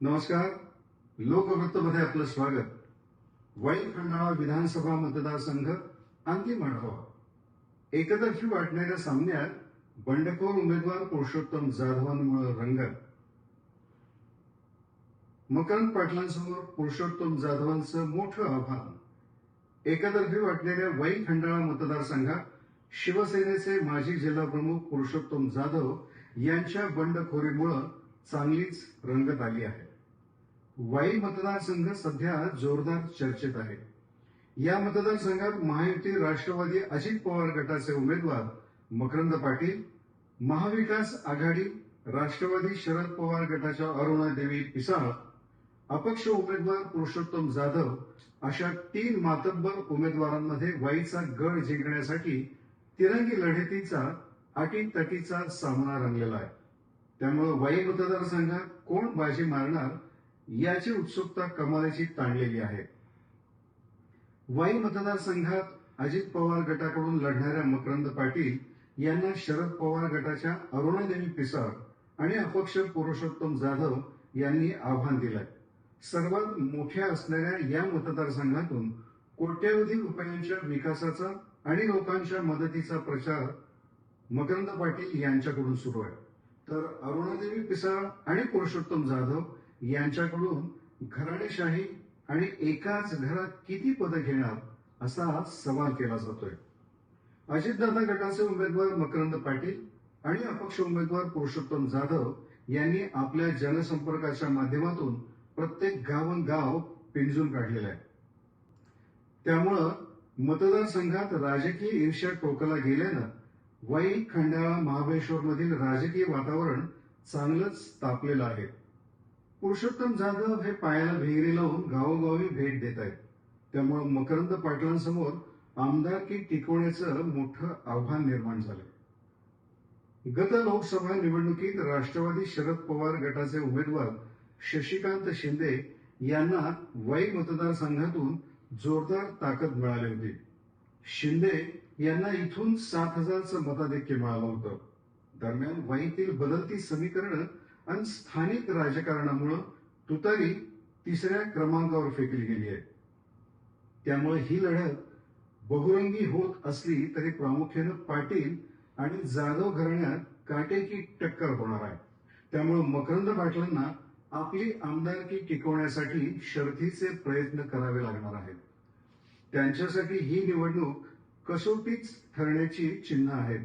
नमस्कार. लोकवृत्तमध्ये आपलं स्वागत. वाईन खंडाळा विधानसभा मतदारसंघ अंतिम आढावा. एकतर्फी वाटणाऱ्या सामन्यात बंडखोर उमेदवार पुरुषोत्तम जाधवांमुळे रंगत. मकरंद पाटलांसमोर पुरुषोत्तम जाधवांचं मोठं आव्हान. एकतर्फी वाटणाऱ्या वाई खंडाळा मतदारसंघात शिवसेनेचे माजी जिल्हाप्रमुख पुरुषोत्तम जाधव यांच्या बंडखोरीमुळं चांगलीच रंगत आली आहे. वाई मतदारसंघ सध्या जोरदार चर्चेत आहे. या मतदारसंघात महायुती राष्ट्रवादी अजित पवार गटाचे उमेदवार मकरंद पाटील महाविकास आघाडी राष्ट्रवादी शरद पवार गटाच्या अरुणा देवी पिसाळ अपक्ष उमेदवार पुरुषोत्तम जाधव अशा तीन मातब्बर उमेदवारांमध्ये वाईचा गड जिंकण्यासाठी तिरंगी लढतीचा अटीतटीचा सामना रंगलेला आहे. त्यामुळे वाई मतदारसंघात कोण बाजी मारणार याची उत्सुकता कमालीची ताणलेली आहे. वाई मतदारसंघात अजित पवार गटाकडून लढणाऱ्या मकरंद पाटील यांना शरद पवार गटाच्या अरुणादेवी पिसाळ आणि अपक्ष पुरुषोत्तम जाधव यांनी आव्हान दिलंय. सर्वात मोठ्या असणाऱ्या या मतदारसंघातून कोट्यवधी रुपयांच्या विकासाचा आणि लोकांच्या मदतीचा प्रचार मकरंद पाटील यांच्याकडून सुरू आहे. तर अरुणादेवी पिसाळ आणि पुरुषोत्तम जाधव यांच्याकडून घराणेशाही आणि एकाच घरात किती पदं घेणार असा सवाल केला जातोय. अजितदादा गटाचे उमेदवार मकरंद पाटील आणि अपक्ष उमेदवार पुरुषोत्तम जाधव यांनी आपल्या जनसंपर्काच्या माध्यमातून प्रत्येक गावन गाव पिंजून काढलेलं आहे. त्यामुळं मतदारसंघात राजकीय ईर्ष्या टोकाला गेल्यानं वाई खंडाळा महाबळेश्वर मधील राजकीय वातावरण चांगलंच तापलेलं आहे. पुरुषोत्तम जाधव हे पायाला विहिरी लावून गावोगावी भेट देत आहेत. त्यामुळे मकरंद पाटलांसमोर आमदारकी टिकवण्याचं मोठं आव्हान निर्माण झालं गत लोकसभा निवडणुकीत राष्ट्रवादी शरद पवार गटाचे उमेदवार शशिकांत शिंदे यांना वाई मतदारसंघातून जोरदार ताकद मिळाली होती. शिंदे यांना इथून सात हजारचं मताधिक्य मिळालं होतं. दरम्यान वाईतील बदलती समीकरणं आणि स्थानिक राजकारणामुळं तुतारी तिसऱ्या क्रमांकावर फेकली गेली आहे त्यामुळे ही लढत बहुरंगी होत असली तरी प्रामुख्यानं पाटील आणि जाधव घराण्यात काटेकी टक्कर होणार आहे. त्यामुळे मकरंद पाटलांना आपली आमदारकी टिकवण्यासाठी शर्थीचे प्रयत्न करावे लागणार आहेत. त्यांच्यासाठी ही निवडणूक कसोटीच ठरण्याची चिन्ह आहेत.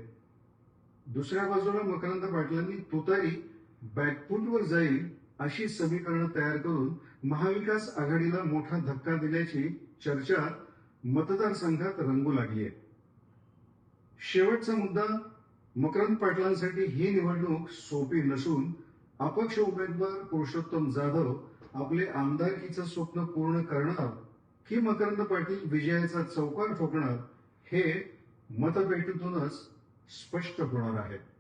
दुसऱ्या बाजूला मकरंद पाटलांनी तुतारी बॅकफूटवर जाईल अशी समीकरणं तयार करून महाविकास आघाडीला मोठा धक्का दिल्याची चर्चा मतदारसंघात रंगू लागली आहे शेवटचा मुद्दा मकरंद पाटलांसाठी ही निवडणूक सोपी नसून अपक्ष उमेदवार पुरुषोत्तम जाधव आपले आमदारकीचं स्वप्न पूर्ण करणार की मकरंद पाटील विजयाचा चौकार ठोकणार हे मतपेटीतूनच स्पष्ट होणार आहे.